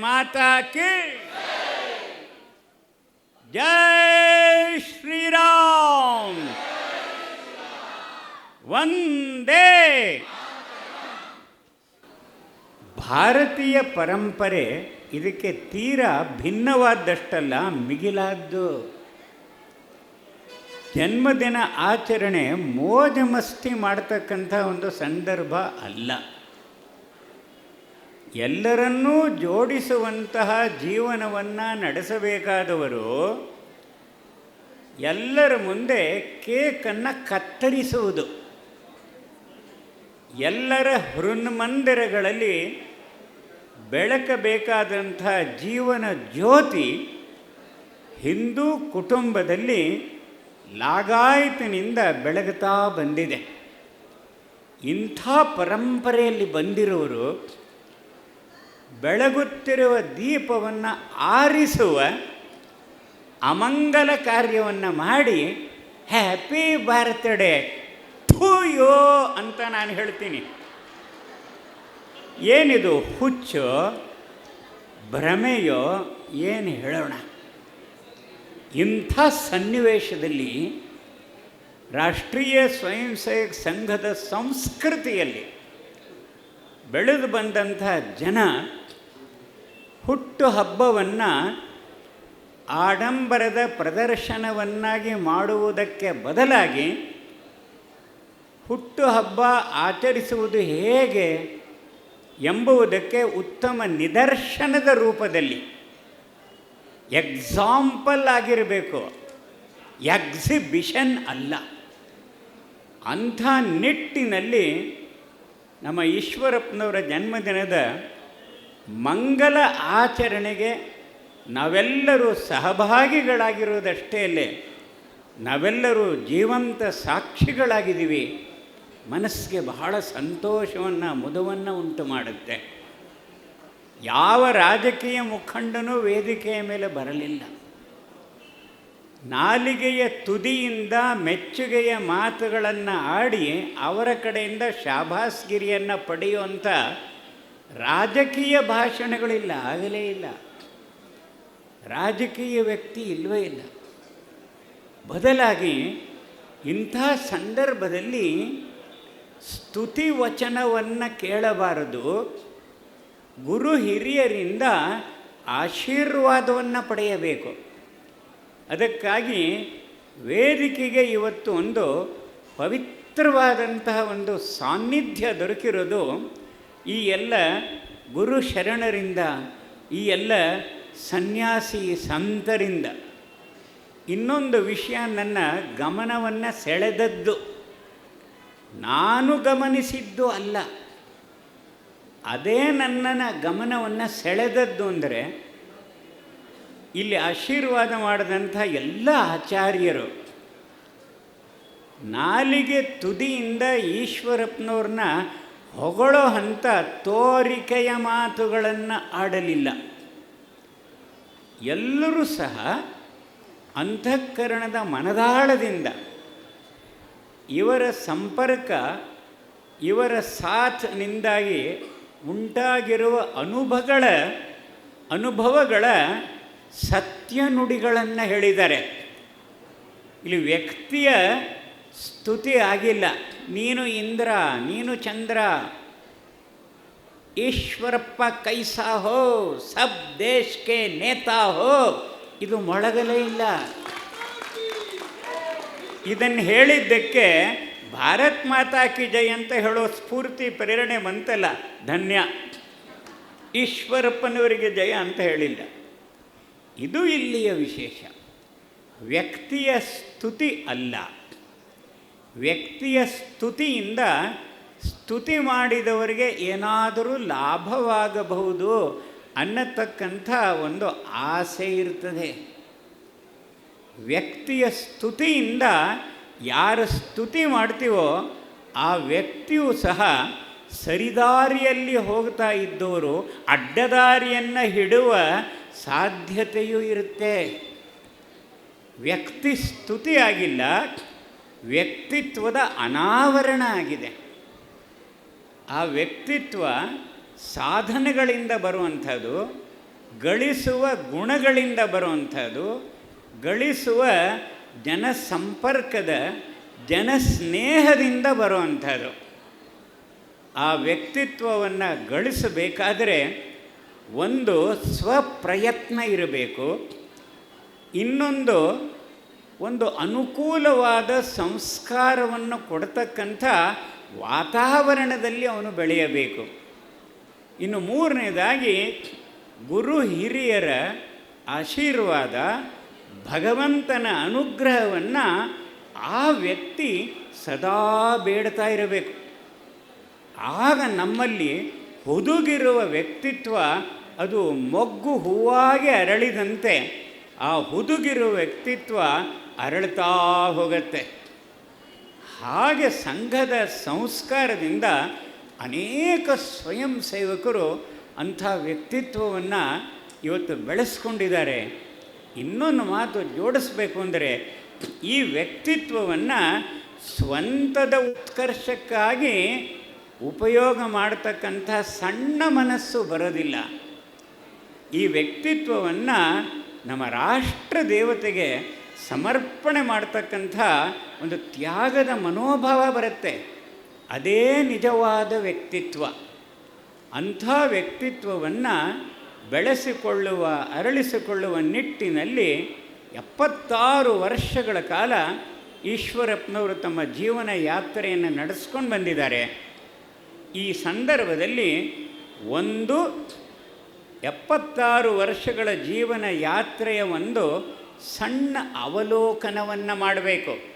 ಮಾತಾ ಕಿ ಜೈ ಶ್ರೀರಾಮ್. ವಂದೇ ಭಾರತೀಯ ಪರಂಪರೆ ಇದಕ್ಕೆ ತೀರಾ ಭಿನ್ನವಾದಷ್ಟಲ್ಲ, ಮಿಗಿಲಾದ್ದು. ಜನ್ಮದಿನ ಆಚರಣೆ ಮೋಜ ಮಸ್ತಿ ಮಾಡ್ತಕ್ಕಂಥ ಒಂದು ಸಂದರ್ಭ ಅಲ್ಲ. ಎಲ್ಲರನ್ನೂ ಜೋಡಿಸುವಂತಹ ಜೀವನವನ್ನು ನಡೆಸಬೇಕಾದವರು ಎಲ್ಲರ ಮುಂದೆ ಕೇಕನ್ನು ಕತ್ತರಿಸುವುದು. ಎಲ್ಲರ ಹೃನ್ಮಂದಿರಗಳಲ್ಲಿ ಬೆಳಕಬೇಕಾದಂಥ ಜೀವನ ಜ್ಯೋತಿ ಹಿಂದೂ ಕುಟುಂಬದಲ್ಲಿ ಲಾಗಾಯಿತಿನಿಂದ ಬೆಳಗುತ್ತಾ ಬಂದಿದೆ. ಇಂಥ ಪರಂಪರೆಯಲ್ಲಿ ಬಂದಿರೋರು ಬೆಳಗುತ್ತಿರುವ ದೀಪವನ್ನು ಆರಿಸುವ ಅಮಂಗಲ ಕಾರ್ಯವನ್ನು ಮಾಡಿ ಹ್ಯಾಪಿ ಬರ್ತ್ಡೇ ಥೂಯೋ ಅಂತ ನಾನು ಹೇಳ್ತೀನಿ. ಏನಿದು ಹುಚ್ಚೋ, ಭ್ರಮೆಯೋ ಏನು ಹೇಳೋಣ. ಇಂಥ ಸನ್ನಿವೇಶದಲ್ಲಿ ರಾಷ್ಟ್ರೀಯ ಸ್ವಯಂ ಸೇವಕ ಸಂಘದ ಸಂಸ್ಕೃತಿಯಲ್ಲಿ ಬೆಳೆದು ಬಂದಂಥ ಜನ ಹುಟ್ಟು ಹಬ್ಬವನ್ನು ಆಡಂಬರದ ಪ್ರದರ್ಶನವನ್ನಾಗಿ ಮಾಡುವುದಕ್ಕೆ ಬದಲಾಗಿ ಹುಟ್ಟು ಹಬ್ಬ ಆಚರಿಸುವುದು ಹೇಗೆ ಎಂಬುವುದಕ್ಕೆ ಉತ್ತಮ ನಿದರ್ಶನದ ರೂಪದಲ್ಲಿ ಎಕ್ಸಾಂಪಲ್ ಆಗಿರಬೇಕು. ಎಕ್ಸಿಬಿಷನ್ ಅಲ್ಲ. ಅಂಥ ನಿಟ್ಟಿನಲ್ಲಿ ನಮ್ಮ ಈಶ್ವರಪ್ಪನವರ ಜನ್ಮದಿನದ ಮಂಗಲ ಆಚರಣೆಗೆ ನಾವೆಲ್ಲರೂ ಸಹಭಾಗಿಗಳಾಗಿರುವುದಷ್ಟೇ ಅಲ್ಲೇ, ನಾವೆಲ್ಲರೂ ಜೀವಂತ ಸಾಕ್ಷಿಗಳಾಗಿದ್ದೀವಿ. ಮನಸ್ಸಿಗೆ ಬಹಳ ಸಂತೋಷವನ್ನು, ಮುದವನ್ನು ಉಂಟು ಮಾಡುತ್ತೆ. ಯಾವ ರಾಜಕೀಯ ಮುಖಂಡನೂ ವೇದಿಕೆಯ ಮೇಲೆ ಬರಲಿಲ್ಲ. ನಾಲಿಗೆಯ ತುದಿಯಿಂದ ಮೆಚ್ಚುಗೆಯ ಮಾತುಗಳನ್ನು ಆಡಿ ಅವರ ಕಡೆಯಿಂದ ಶಾಭಾಸ್ಗಿರಿಯನ್ನು ಪಡೆಯುವಂಥ ರಾಜಕೀಯ ಭಾಷಣಗಳಿಲ್ಲ, ಆಗಲೇ ಇಲ್ಲ. ರಾಜಕೀಯ ವ್ಯಕ್ತಿ ಇಲ್ಲವೇ ಇಲ್ಲ. ಬದಲಾಗಿ ಇಂಥ ಸಂದರ್ಭದಲ್ಲಿ ಸ್ತುತಿ ವಚನವನ್ನು ಕೇಳಬಾರದು. ಗುರು ಹಿರಿಯರಿಂದ ಆಶೀರ್ವಾದವನ್ನು ಪಡೆಯಬೇಕು. ಅದಕ್ಕಾಗಿ ವೇದಿಕೆಗೆ ಇವತ್ತು ಒಂದು ಪವಿತ್ರವಾದಂತಹ ಒಂದು ಸಾನ್ನಿಧ್ಯ ದೊರಕಿರೋದು ಈ ಎಲ್ಲ ಗುರು ಶರಣರಿಂದ, ಈ ಎಲ್ಲ ಸನ್ಯಾಸಿ ಸಂತರಿಂದ ಇನ್ನೊಂದು ವಿಷಯ ನನ್ನ ಗಮನವನ್ನು ಸೆಳೆದದ್ದು. ನಾನು ಗಮನಿಸಿದ್ದು ಅಲ್ಲ. ಅದೇ ನನ್ನನ ಗಮನವನ್ನು ಸೆಳೆದದ್ದು ಅಂದರೆ, ಇಲ್ಲಿ ಆಶೀರ್ವಾದ ಮಾಡಿದಂಥ ಎಲ್ಲ ಆಚಾರ್ಯರು ನಾಲಿಗೆ ತುದಿಯಿಂದ ಈಶ್ವರಪ್ಪನವ್ರನ್ನ ಹೊಗಳೋ ಹಂತ ತೋರಿಕೆಯ ಮಾತುಗಳನ್ನು ಆಡಲಿಲ್ಲ. ಎಲ್ಲರೂ ಸಹ ಅಂತಃಕರಣದ ಮನದಾಳದಿಂದ ಇವರ ಸಂಪರ್ಕ, ಇವರ ಸಾಥ್ನಿಂದಾಗಿ ಉಂಟಾಗಿರುವ ಅನುಭವಗಳ ಅನುಭವಗಳ ಸತ್ಯ ನುಡಿಗಳನ್ನು ಹೇಳಿದ್ದಾರೆ. ಇಲ್ಲಿ ವ್ಯಕ್ತಿಯ ಸ್ತುತಿ ಆಗಿಲ್ಲ. ನೀನು ಇಂದ್ರ, ನೀನು ಚಂದ್ರ. ಈಶ್ವರಪ್ಪ ಕೈಸಾ ಹೋ, ಸಬ್ ದೇಶಕ್ಕೆ ನೇತಾ ಹೋ. ಇದು ಮೊಳಗಲೇ ಇಲ್ಲ. ಇದನ್ನು ಹೇಳಿದ್ದಕ್ಕೆ ಭಾರತ್ ಮಾತಾ ಕಿ ಜೈ ಅಂತ ಹೇಳೋ ಸ್ಫೂರ್ತಿ, ಪ್ರೇರಣೆ ಬಂತಲ್ಲ, ಧನ್ಯ. ಈಶ್ವರಪ್ಪನವರಿಗೆ ಜಯ ಅಂತ ಹೇಳಿಲ್ಲ. ಇದು ಇಲ್ಲಿಯ ವಿಶೇಷ. ವ್ಯಕ್ತಿಯ ಸ್ತುತಿ ಅಲ್ಲ. ವ್ಯಕ್ತಿಯ ಸ್ತುತಿಯಿಂದ ಸ್ತುತಿ ಮಾಡಿದವರಿಗೆ ಏನಾದರೂ ಲಾಭವಾಗಬಹುದು ಅನ್ನತಕ್ಕಂಥ ಒಂದು ಆಸೆ ಇರ್ತದೆ. ವ್ಯಕ್ತಿಯ ಸ್ತುತಿಯಿಂದ ಯಾರು ಸ್ತುತಿ ಮಾಡ್ತೀವೋ ಆ ವ್ಯಕ್ತಿಯೂ ಸಹ ಸರಿದಾರಿಯಲ್ಲಿ ಹೋಗ್ತಾ ಇದ್ದವರು, ಅಡ್ಡದಾರಿಯನ್ನು ಹಿಡುವ ಸಾಧ್ಯತೆಯೂ ಇರುತ್ತೆ. ವ್ಯಕ್ತಿ ಸ್ತುತಿ ಆಗಿಲ್ಲ ವ್ಯಕ್ತಿತ್ವದ ಅನಾವರಣ ಆಗಿದೆ. ಆ ವ್ಯಕ್ತಿತ್ವ ಸಾಧನೆಗಳಿಂದ ಬರುವಂಥದ್ದು, ಗಳಿಸುವ ಗುಣಗಳಿಂದ ಬರುವಂಥದ್ದು, ಗಳಿಸುವ ಜನಸಂಪರ್ಕದ, ಜನಸ್ನೇಹದಿಂದ ಬರುವಂಥದ್ದು. ಆ ವ್ಯಕ್ತಿತ್ವವನ್ನು ಗಳಿಸಬೇಕಾದರೆ ಒಂದು ಸ್ವಪ್ರಯತ್ನ ಇರಬೇಕು. ಇನ್ನೊಂದು ಒಂದು ಅನುಕೂಲವಾದ ಸಂಸ್ಕಾರವನ್ನು ಕೊಡ್ತಕ್ಕಂಥ ವಾತಾವರಣದಲ್ಲಿ ಅವನು ಬೆಳೆಯಬೇಕು. ಇನ್ನು ಮೂರನೇದಾಗಿ ಗುರು ಹಿರಿಯರ ಆಶೀರ್ವಾದ, ಭಗವಂತನ ಅನುಗ್ರಹವನ್ನು ಆ ವ್ಯಕ್ತಿ ಸದಾ ಬೇಡ್ತಾ ಇರಬೇಕು. ಆಗ ನಮ್ಮಲ್ಲಿ ಹುದುಗಿರುವ ವ್ಯಕ್ತಿತ್ವ ಅದು ಮೊಗ್ಗು ಹೂವಾಗಿ ಅರಳಿದಂತೆ ಆ ಹುದುಗಿರುವ ವ್ಯಕ್ತಿತ್ವ ಅರಳ್ತಾ ಹೋಗುತ್ತೆ. ಹಾಗೆ ಸಂಘದ ಸಂಸ್ಕಾರದಿಂದ ಅನೇಕ ಸ್ವಯಂ ಸೇವಕರು ಅಂಥ ವ್ಯಕ್ತಿತ್ವವನ್ನು ಇವತ್ತು ಬೆಳೆಸ್ಕೊಂಡಿದ್ದಾರೆ. ಇನ್ನೊಂದು ಮಾತು ಜೋಡಿಸ್ಬೇಕು ಅಂದರೆ, ಈ ವ್ಯಕ್ತಿತ್ವವನ್ನು ಸ್ವಂತದ ಉತ್ಕರ್ಷಕ್ಕಾಗಿ ಉಪಯೋಗ ಮಾಡತಕ್ಕಂಥ ಸಣ್ಣ ಮನಸ್ಸು ಬರೋದಿಲ್ಲ. ಈ ವ್ಯಕ್ತಿತ್ವವನ್ನು ನಮ್ಮ ರಾಷ್ಟ್ರ ದೇವತೆಗೆ ಸಮರ್ಪಣೆ ಮಾಡ್ತಕ್ಕಂಥ ಒಂದು ತ್ಯಾಗದ ಮನೋಭಾವ ಬರುತ್ತೆ. ಅದೇ ನಿಜವಾದ ವ್ಯಕ್ತಿತ್ವ. ಅಂಥ ವ್ಯಕ್ತಿತ್ವವನ್ನು ಬೆಳೆಸಿಕೊಳ್ಳುವ, ಅರಳಿಸಿಕೊಳ್ಳುವ ನಿಟ್ಟಿನಲ್ಲಿ ಎಪ್ಪತ್ತಾರು ವರ್ಷಗಳ ಕಾಲ ಈಶ್ವರಪ್ಪನವರು ತಮ್ಮ ಜೀವನ ಯಾತ್ರೆಯನ್ನು ನಡೆಸ್ಕೊಂಡು ಬಂದಿದ್ದಾರೆ. ಈ ಸಂದರ್ಭದಲ್ಲಿ ಒಂದು ಎಪ್ಪತ್ತಾರು ವರ್ಷಗಳ ಜೀವನ ಯಾತ್ರೆಯ ಒಂದು ಸಣ್ಣ ಅವಲೋಕನವನ್ನು ಮಾಡಬೇಕು.